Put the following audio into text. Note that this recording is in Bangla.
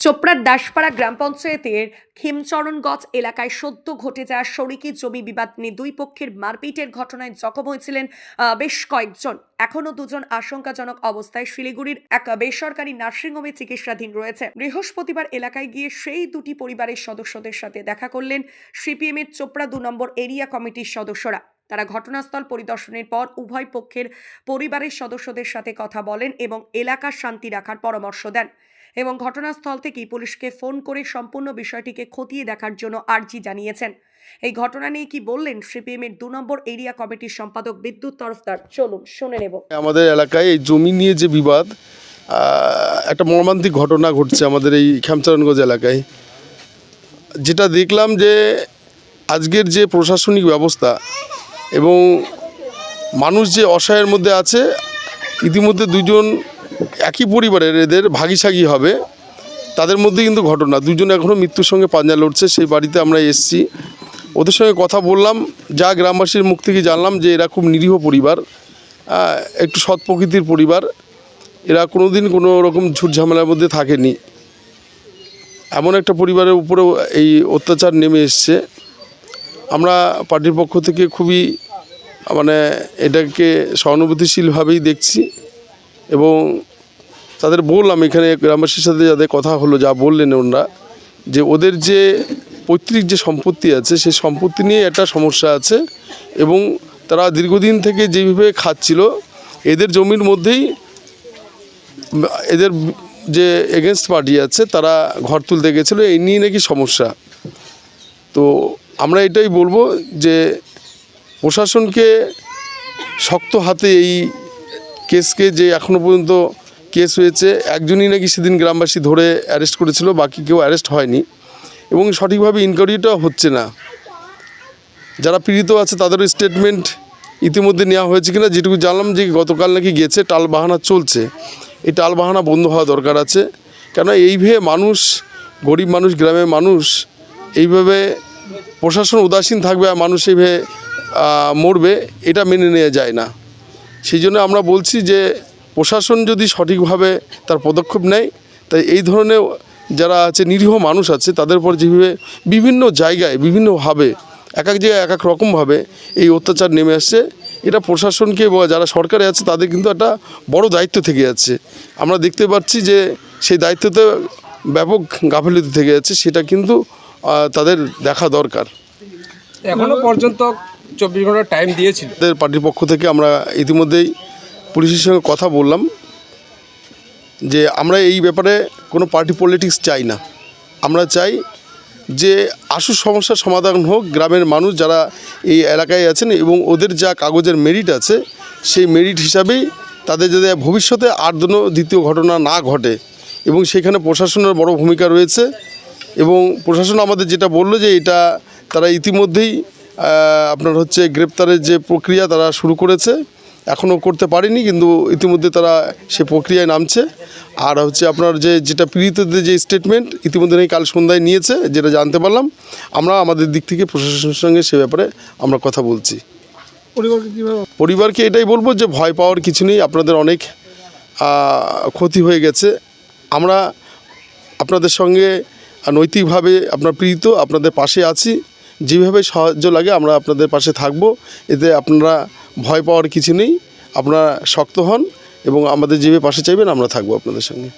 চোপড়ার দাসপাড়া গ্রাম পঞ্চায়েতের খিমচরণগঞ্জ এলাকায় সদ্য ঘটে যাওয়া শরিকি জমি বিবাদ নিয়ে দুই পক্ষের মারপিটের ঘটনায় জখম হয়েছিলেন বেশ কয়েকজন। এখনও দুজন আশঙ্কাজনক অবস্থায় শিলিগুড়ির এক বেসরকারি নার্সিংহোমে চিকিৎসাধীন রয়েছে। বৃহস্পতিবার এলাকায় গিয়ে সেই দুটি পরিবারের সদস্যদের সাথে দেখা করলেন সিপিএমের চোপড়া দু নম্বর এরিয়া কমিটির সদস্যরা। তারা ঘটনাস্থল পরিদর্শনের পর উভয় পক্ষের পরিবারের সদস্যদের সাথে কথা বলেন এবং এলাকার শান্তি রাখার পরামর্শ দেন। এবং ঘটনাস্থল থেকেই পুলিশকে ফোন করে সম্পূর্ণ বিষয়টিকে খতিয়ে দেখার জন্য আর্জি জানিয়েছেন। এই ঘটনা নিয়ে কি বললেন সিপিএমের দু নম্বর এরিয়া কমিটির সম্পাদক বিদ্যুৎ তরফদার? চলুন, শুনে নেব। আমাদের এলাকায় এই জমি নিয়ে যে বিবাদ একটা মর্মান্তিক ঘটনা ঘটছে আমাদের এই শ্যামচরণগঞ্জ এলাকায়। যেটা দেখলাম যে আজকের যে প্রশাসনিক ব্যবস্থা এবং মানুষ যে অসহায়ের মধ্যে আছে, ইতিমধ্যে দুজন একই পরিবারের এদের ভাগিসাগি হবে। তাদের মধ্যে কিন্তু ঘটনা। দুজন এখনও মৃত্যুর সঙ্গে পাঞ্জা লড়ছে, সেই বাড়িতে আমরা এসেছি। ওদের সঙ্গে কথা বললাম, যা গ্রামবাসীর মুখ থেকে জানলাম যে এরা খুব নিরীহ পরিবার একটু সৎ প্রকৃতির পরিবার। এরা কোনো দিন কোনো রকম ঝুট ঝামেলার মধ্যে থাকেনি। এমন একটা পরিবারের উপরেও এই অত্যাচার নেমে এসছে। আমরা পার্টির পক্ষ থেকে খুবই মানে এটাকে সহানুভূতিশীলভাবেই দেখছি এবং তাদের বললাম এখানে গ্রামবাসীর সাথে যাদের কথা হলো, যা বললেন ওনারা, যে ওদের যে পৈতৃক যে সম্পত্তি আছে, সেই সম্পত্তি নিয়ে একটা সমস্যা আছে এবং তারা দীর্ঘদিন থেকে যেভাবে খাচ্ছিল, এদের জমির মধ্যেই এদের যে এগেনস্ট পার্টি আছে, তারা ঘর তুলতে গেছিল, এই নিয়ে নাকি সমস্যা। তো আমরা এটাই বলব যে প্রশাসনকে শক্ত হাতে এই কেসকে যে এখনও পর্যন্ত কেস হয়েছে। একজনই নাকি সেদিন গ্রামবাসী ধরে অ্যারেস্ট করেছিল, বাকি কেউ অ্যারেস্ট হয়নি। এবং সঠিকভাবে ইনকোয়ারিটাও হচ্ছে না। যারা পীড়িত আছে, তাদেরও স্টেটমেন্ট ইতিমধ্যে নেওয়া হয়েছে কিনা, যেটুকু জানলাম যে গতকাল নাকি গেছে টাল বাহানা চলছে। এই টাল বাহানা বন্ধ হওয়া দরকার আছে। কেন এইভাবে মানুষ, গরিব মানুষ, গ্রামের মানুষ, এইভাবে প্রশাসন উদাসীন থাকবে আর মানুষ এইভাবে মরবে, এটা মেনে নেওয়া যায় না। সেই জন্য আমরা বলছি যে প্রশাসন যদি সঠিকভাবে তার পদক্ষেপ নেয় তাই এই ধরনের যারা আছে নিরীহ মানুষ আছে তাদের উপর যেভাবে বিভিন্ন জায়গায় বিভিন্নভাবে এক এক জায়গায় এক এক রকমভাবে এই অত্যাচার নেমে আসছে এটা প্রশাসনকে বা যারা সরকারে আছে তাদের কিন্তু একটা বড় দায়িত্ব থেকে যাচ্ছে। আমরা দেখতে পাচ্ছি যে সেই দায়িত্বতে ব্যাপক গাফিলতি থেকে যাচ্ছে সেটা কিন্তু তাদের দেখা দরকার। এখনও পর্যন্ত চব্বিশ ঘণ্টা টাইম দিয়েছিল। তাদের পার্টির পক্ষ থেকে আমরা ইতিমধ্যেই পুলিশের সঙ্গে কথা বললাম যে আমরা এই ব্যাপারে কোনো পার্টি পলিটিক্স চাই না। আমরা চাই যে আশু সমস্যার সমাধান হোক, গ্রামের মানুষ যারা এই এলাকায় আছেন এবং ওদের যা কাগজের মেরিট আছে, সেই মেরিট হিসাবেই তাদের যাতে ভবিষ্যতে আর কোনো দ্বিতীয় ঘটনা না ঘটে এবং সেখানে প্রশাসনের বড় ভূমিকা রয়েছে এবং প্রশাসন আমাদের যেটা বলল যে এটা তারা ইতিমধ্যেই আপনার হচ্ছে গ্রেপ্তারের যে প্রক্রিয়া তারা শুরু করেছে। এখনও করতে পারেনি কিন্তু ইতিমধ্যে তারা সে প্রক্রিয়ায় নামছে। আর হচ্ছে আপনার যে যেটা পীড়িতদের যে স্টেটমেন্ট ইতিমধ্যে নাকি কাল সন্ধ্যায় নিয়েছে যেটা জানতে পারলাম। আমরা আমাদের দিক থেকে প্রশাসনের সঙ্গে সে ব্যাপারে আমরা কথা বলছি। পরিবারকে পরিবারকে এটাই বলব যে ভয় পাওয়ার কিছু নেই আপনাদের অনেক ক্ষতি হয়ে গেছে। আমরা আপনাদের সঙ্গে নৈতিকভাবে আপনার প্রীত আপনাদের পাশে আছি। যেভাবে সাহায্য লাগে আমরা আপনাদের পাশে থাকব। এতে আপনারা ভয় পাওয়ার কিছু নেই। আপনারা শক্ত হন এবং আমাদের যেভাবে পাশে চাইবেন, আমরা থাকব আপনাদের সঙ্গে।